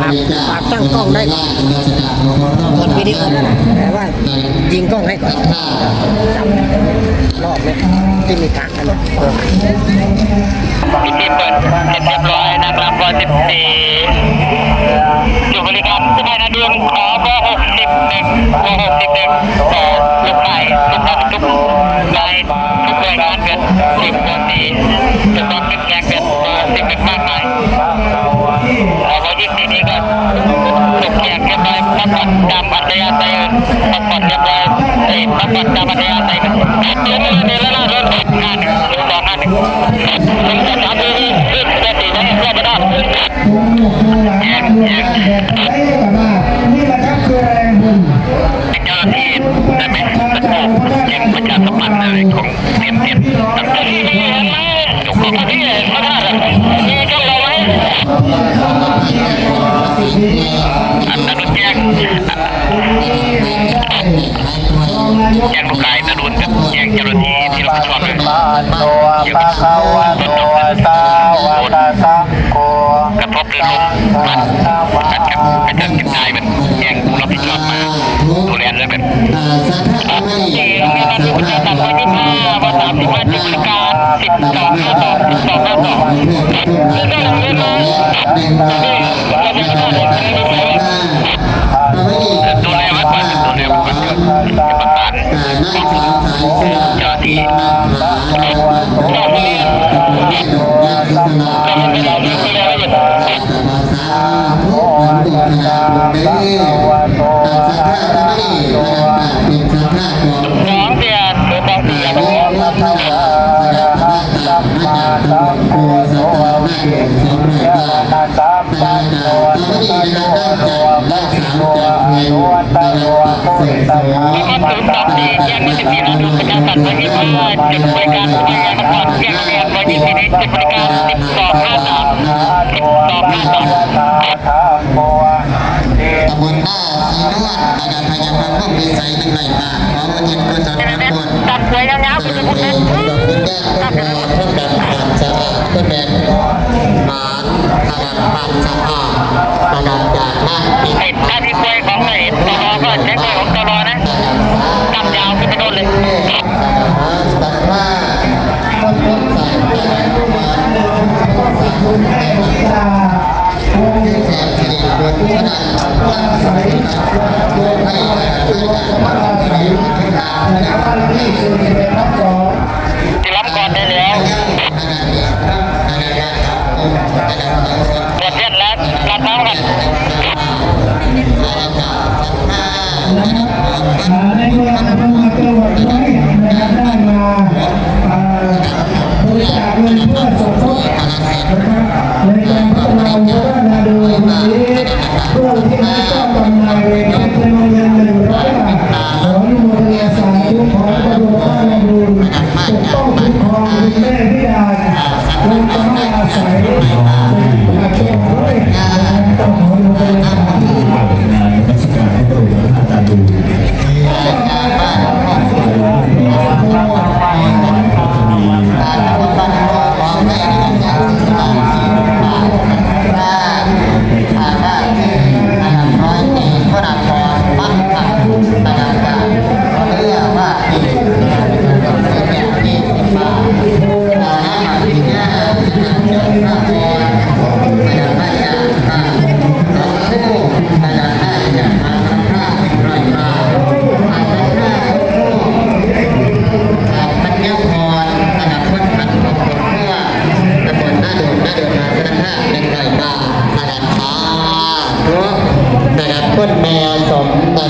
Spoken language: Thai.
ฝาก ฝากตั้งกล้องได้ก่อนกดวิดีโอนั่นนะแต่ว่ายิงกล้องให้ก่อนจับรอบเลยที่มีทางกันเออพิธีเปิดเสร็จเรียบร้อยนะครับวันสิบสี่อยู่บริการสถานะเดือนขอเบอร์หกสิบหนึ่งเบอร์หกสิบหนึ่งต่อทุกไปทุกท่านทุกนายทุกหน่วยงานเกิดสิ่งตัวดี ตามอัธยาศัยพักผ่อนเรียบร้อยเอ้ยพักผ่อนตามอัธยาศัยเดือนนี้เดือนละเดือนห้าหนึ่งสองห้าหนึ่งผมจะถามดูนี่คือปกตินะเพื่อนไม่ได้แยกแยกนี่แหละครับคือแรงบุญเจ้าหน้าที่ได้ไหมตะโกนแจ้งประชาสัมพันธ์อะไรของเทียมเทียมตั้งแต่ที่เห็นไหมถูกต้องที่พระธาตุมีช่องเราไหม อันนั้นแจ้งแจ้งลูกไก่ตะลุนกับแจ้งเจ้าหน้าที่ที่รับผิดชอบเลยตัวปะคะวะตัวสาวะตะสังโฆกระทบเรือลมมันการกับกระจัดกระจายมันแจ้งผู้รับผิดชอบมาดูแลเลยแบบที่โรงเรียนบ้านที่คุณจะตัดไว้ที่ห้าวันสามสิบห้าจุดบริการสิบสองห้าสองสิบสองห้าสองนี่ก็โรงเรียนเรา จะไม่ได้เลยไม่ได้เลยดูแลวัดบ้นวัดบ้านเกิดประกันเจ้าหน้าที่เจ้าหน้าที่ก็ไม่ได้ดูแลอะไรอย่างน้องเดียน มัสสิโยอนุวัตโยมุตตะแล้วก็ศูนย์สองสี่แยกยี่สิบสี่เราดูประชาสัมพันธ์ที่ว่าจุดบริการผู้ใหญ่มาก่อนแยกเรียนวันยี่สิบสี่จุดบริการสิบสองห้าสามสิบสองห้าสามโมตำบลหน้าสีนวดนะครับพยายามร่วมดีใจหนึ่งไหลมาขอวันยินกุศลเดี๋ยวทุเดี๋ยวกคนตัดสวยยาวๆไปเลยคุณเล็กดอกบุญแดงพวกเราพวกดันผ่านสะอาดเพื่อแบ่งหมานขนาดผ่านสะอาด ที่แสนสิริบุญขนาดตั้งใส่โยมให้ให้จากวัดไหนที่ทางนะครับที่รับก่อนได้แล้วตรวจเลือดแล้วรับน้ำกัน อ คนแม่สมนะครับ